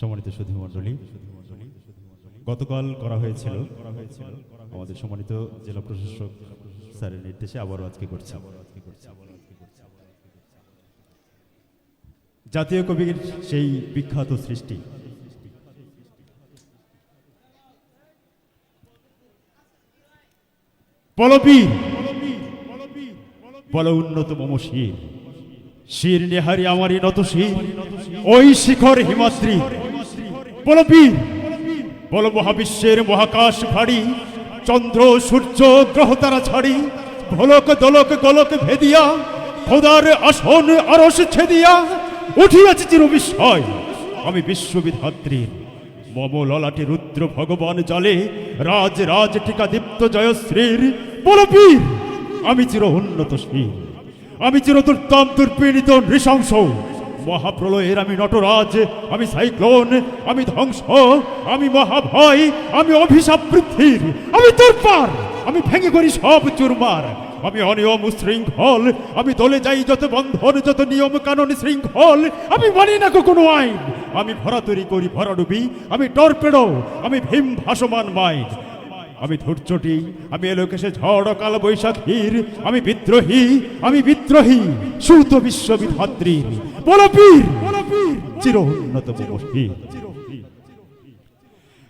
সম্মানিত সুধী মণ্ডলী, গতকাল করা হয়েছিল আমাদের সম্মানিত জেলা প্রশাসক স্যারের নির্দেশে আবারও আজকে করছি। জাতীয় কবির সেই বিখ্যাত সৃষ্টি। বল উন্নত মম শির। শির নেহারি আমারই নত শির। ওই শিখর হিমাদ্রি। বলবীর বল মহাবিশ্বের মহাকাশ ভারী, চন্দ্র, সূর্য, গ্রহ তারা ছাড়ি, ভোলক, দোলক, গোলক ভেদিয়া, খোদার আসন আরস ছেদিয়া, উঠিয়াছে চির বিস্ময় আমি বিশ্ববিধাত্রীর মম ললাটে রুদ্র ভগবান জলে, রাজ রাজ টিকা দীপ্ত জয়শ্রীর। বলবীর আমি চির উন্নত শীল আমি চির দুর্দম দুর্পীড়িত, নৃশংস। মহাপ্রলয়ের আমি নটরাজ, আমি সাইক্লোন, আমি ধ্বংস, আমি মহাভয়, আমি অভিশাপ বৃদ্ধির আমি তোরপার, আমি ভেঙে করি সব চুরমার, আমি অনিয়ম শৃঙ্খল আমি দলে যাই যত বন্ধন, যত নিয়ম কানুন শৃঙ্খল, আমি মানি না কোনো আইন, আমি ভরাতরি করি ভরাডুবি, আমি টর্পেডো, আমি ভীম ভাসমান মাইন আমি ধৈর্যটি আমি এলোকেশে ঝড় কাল বৈশাখীর আমি বিদ্রোহী আমি বিদ্রোহী, সুত বিশ্ববিধাত্রীর বলবীর চির উন্নত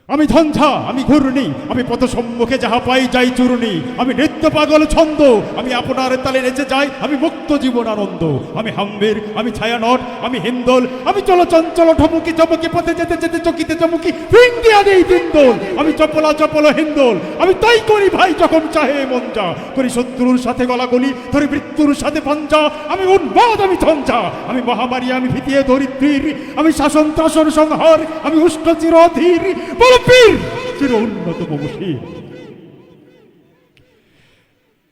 আমি ঝঞ্ঝা আমি ঘূর্ণি, আমি পথ সম্মুখে যাহা পাই যাই চূর্ণি। আমি নৃত্য পাগল ছন্দ, আমি আপনার তালে নেচে যাই, আমি মুক্ত জীবন আনন্দ। আমি হাম্বের আমি ছায়ানট, আমি হিন্দোল, আমি চল চঞ্চল ঠমুকি চমকি, পথে যেতে যেতে চকিতে চমকি ফিঙ্গিয়া দেই দিন্দোল আমি চপলা চপল হিন্দোল, আমি তাই করি ভাই যখন চাহে মন যা করি শত্রুর সাথে গলাগলি, ধরে মৃত্যুর সাথে পঞ্চা আমি উন্মাদ, আমি ঝঞ্ঝা আমি মহামারী, আমি ভীতিয়ে দরিদ্রীর। আমি শাসন ত্রাসন সংহার, আমি উষ্ণ চিরধীর। বীর চির উন্নত মমশীর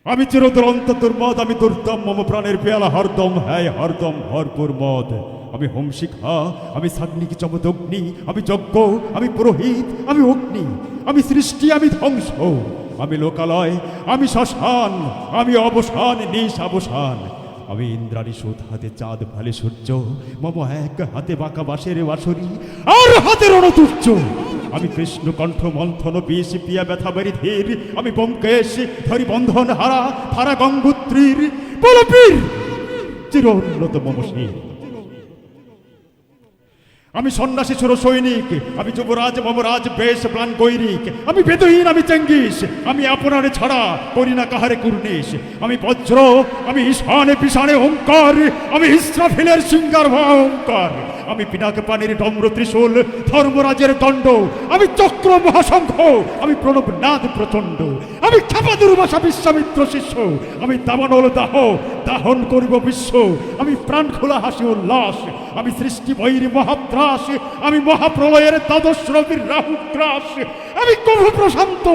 আমি দুর্মদ আমি দুর্দম মম প্রাণের পেয়ালা, হরদম, হ্যায়, হরদম, ভরপুর মদ। আমি হোমশিখা, আমি সাগ্নিক চমদগ্নি, আমি যজ্ঞ, আমি পুরোহিত, আমি অগ্নি, আমি সৃষ্টি, আমি ধ্বংস, আমি লোকালয়, আমি শ্মশান, আমি অবসান, নিশ অবসান। আমি ইন্দ্রাণী সুদ, হাতে চাঁদ ভালে সূর্য, মম এক হাতে বাঁকা বাঁশের বাঁশরি, আর হাতে রণতুর্য আমি কৃষ্ণ কণ্ঠ, মন্থন, বিষ, পিয়া, ব্যথা, বেরি, ধীর। আমি ব্যোমকেশ ধরি বন্ধন হারা হারা গঙ্গোত্রীর। বলবীর চির উন্নত মমশীর আমি সন্ন্যাসী, সুর সৈনিক। আমি যুবরাজ, মমরাজ, বেশ, প্রাণ গৈরিক। আমি বেদহীন, আমি চেঙ্গিস। আমি আপনারে ছাড়া করি না কাহারে কুর্নিশ। আমি বজ্র, আমি ঈশানে পিসানে ওঙ্কার। আমি ইসরাফিলের সিঙ্গার অহংকার আমি পিনাক পানির ডম্র ত্রিশূল ধর্মরাজের দণ্ড আমি চক্র মহাসংঘ আমি প্রণব নাথ প্রচণ্ড আমি ক্ষেপা দুর্বাসা বিশ্বামিত্র শিষ্য। আমি দাবানল দাহ, দাহন করিব বিশ্ব। আমি প্রাণ খোলা হাসি উল্লাস আমি সৃষ্টি বৈরী মহাত্রাস আমি মহাপ্রলয়ের দ্বাদশ রবির রাহু ত্রাস আমি কভু প্রশান্ত,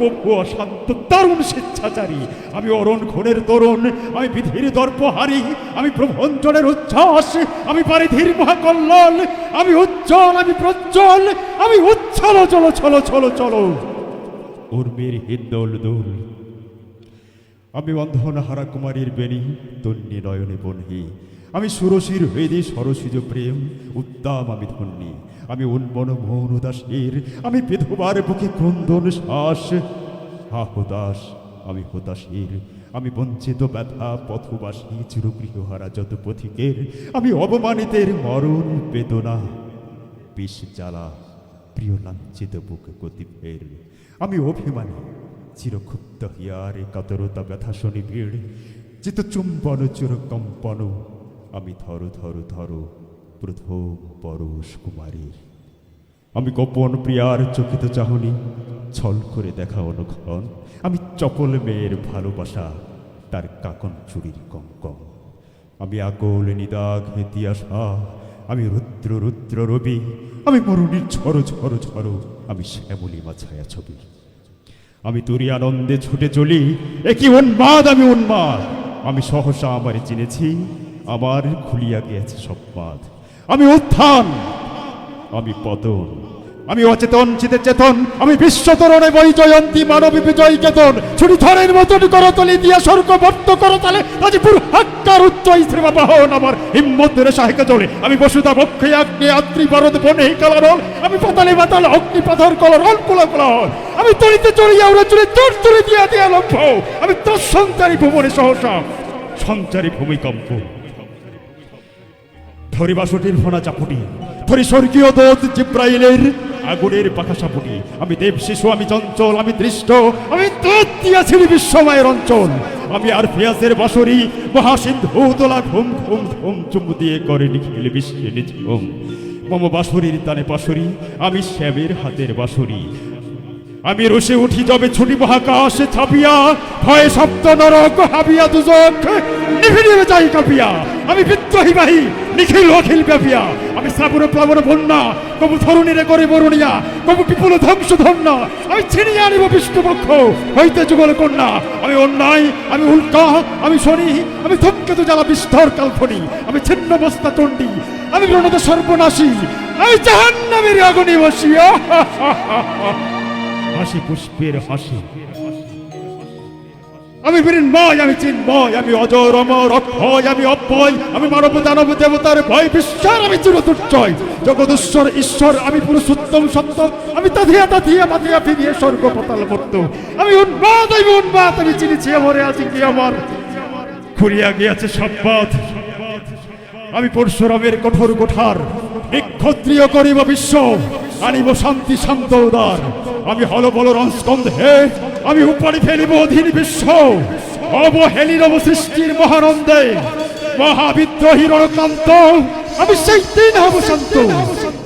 কভু অশান্ত দারুণ স্বেচ্ছাচারী। আমি অরণ ঘোরের তরুণ আমি বিধির দর্পহারি। আমি প্রভঞ্জনের উচ্ছ্বাস। আমি পারিধির মহাকল্লল আমি উজ্জ্বল, আমি প্রজ্জ্বল। আমি উচ্ছল, চলো চলো চলো চলো। উর্মির হিন্দোল দোল আমি বন্ধন হারা কুমারীর বেণী, তন্নি নয়নে বনহি। আমি সুরসির হৃদি সরসিজ প্রেম উদ্দাম আমি ধন্যী। আমি উন্মন মৌন দাসের, আমি বিধবার বুকে ক্রন্দন শ্বাস। হা হতাশ আমি হতাশীর আমি বঞ্চিত ব্যথা, পথবাসী, চিরগৃহহারা যত পথিকের আমি অবমানিতের মরণ বেদনা, বিষ জ্বালা। প্রিয় লাঞ্ছিত বুক গতিফের আমি অভিমানী চিরক্ষুব্ধ হিয়ারে কাতরতা ব্যথা শনি ভিড় চিত চুম্বন চিরকম্পন আমি ধর ধর ধর প্রথম পরশ কুমারীর আমি গোপন প্রিয়ার চকিত চাহনি ছল করে দেখা অনুক্ষণ আমি চপল মেয়ের ভালোবাসা তার কাকন চুরির কঙ্কন আমি আকল নিদাগ হেতিয়াসা আমি রুদ্র রুদ্র রবি, আমি মরুণীর ঝড় ঝড় ঝড়, আমি শ্যামলী মাছায়া ছবি। আমি তুরি আনন্দে ছুটে চলি, একই উন্মাদ আমি উন্মাদ। আমি সহসা আমার চিনেছি, আমার খুলিয়া গিয়েছে সব আমি উত্থান, আমি পতন। আমি অচেতন, চিতে চেতন, আমি বিশ্বতরণে বই জয়ন্তী, মানবী বিজয় কেতন। ছুটি ধরের মতন করতলি দিয়া স্বর্গ ভর্ত করতালে রাজপুর হাক্কার উচ্চ শ্রীমা বাহন আমার হিম্মতের সাহেকে চলে আমি বসুধা বক্ষে, আগ্নে আত্রি বরদ, বনে, কালারল। আমি পাতালে পাতাল অগ্নি, পাথর কলর অল কোলা কোলাহল আমি তরিতে চড়িয়া, উড়ে চড়ে, চোর চড়ে দিয়া দিয়া লম্ফ আমি তোর সঞ্চারী ভুবনে সহসা। সঞ্চারী ভূমিকম্প। ধরি বাসুটির ফোনা চাপুটি। ধরি স্বর্গীয় দোত জিব্রাইলের আগুনের পাখা সাপুটি আমি দেব শিশু, আমি চঞ্চল, আমি দৃষ্ট, আমি দোত দিয়াছি বিশ্বময়ের অঞ্চল। আমি আর ফিয়াজের বাসরি মহাসিন্ধু তোলা ঘুম ঘুম ঘুম চুমু দিয়ে করে নিখিল বিশ্বে নিজ ঘুম। মম বাসরির তানে বাসরি আমি শ্যামের হাতের বাসুরি আমি রসে উঠি যবে ছুটি মহাকাশে ছাপিয়া। ভয়ে সপ্ত নরক হাবিয়া দুজক নিভে নিভে যাই কাঁপিয়া। আমি বিদ্রোহী বাহী, নিখিল অখিল ব্যাপিয়া। আমি শ্রাবণ প্লাবন বন্যা, কবু ধরণীরে করে বরুণিয়া, কবু বিপুল ধ্বংস ধন্য আমি ছিনিয়ে আনিব বিষ্ণুপক্ষ, হইতে যুগল কন্যা। আমি অন্যায়, আমি উল্কা, আমি শনি, আমি ধূমকেতু জ্বালা বিস্তর কাল্পনি। আমি ছিন্ন বস্তা চণ্ডী আমি প্রণত সর্বনাশী। আমি জাহান্নামের আগুনে বসিয়া। হাসি, পুষ্পের হাসি। আমি মৃন্ময় আমি চিন্ময়, আমি অজর, অমর, অক্ষয়, আমি অব্যয়, আমি মানব, দানব, দেবতার ভয় বিশ্বাস আমি চিরদুর্জয়। জগদশ্বর, ঈশ্বর, আমি পুরুষোত্তম সত্য, আমি তাধিয়া তাধিয়া মাধিয়া ফিরিয়ে স্বর্গ পতাল মর্ত আমি উন্মাদ আমি উন্মাদ, আমি চিনেছি আমরে আছি কি আমার? খুঁড়িয়া গিয়াছে সম্পদ। আমি পরশুরামের কঠোর কোঠার নিক্ষত্রিয় করিব বিশ্ব, আনিব শান্তি, শান্ত উদার। আমি হল বল রংস্কন্ধে আমি উপরে ফেলিব অধীন বিশ্ব অবহেলির সৃষ্টির মহানন্দে মহাবিদ্রোহীর রণকান্ত, আমি সেই দিন হব শান্ত।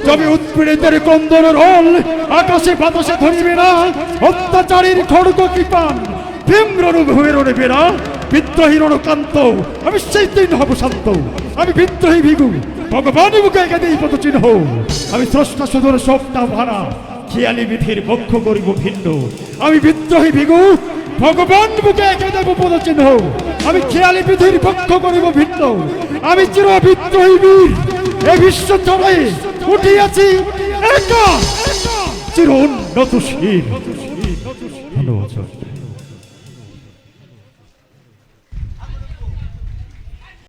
তবে উৎপীড়িতের কন্দর রোল, আকাশে বাতাসে ধরিবে না, অত্যাচারীর খড়গ কৃপান, ভূমের নেবে না। বিদ্রোহী রণকান্ত, আমি সেই দিন হব শান্ত। আমি বিদ্রোহী ভিগু ভগবান মুখে একে এই পদ চিহ্ন আমি স্রষ্টা সদর সবটা ভাড়া খেয়ালি বিধির পক্ষ করিব ভিন্ন। আমি বিদ্রোহী ভিগু, ভগবান বুকে একে দেব পদচিহ্ন। আমি খেয়ালি বিধির পক্ষ করিব ভিন্ন। আমি চির বিদ্রোহী বীর, এ বিশ্ব চলে উঠিয়াছি চির উন্নত স্যার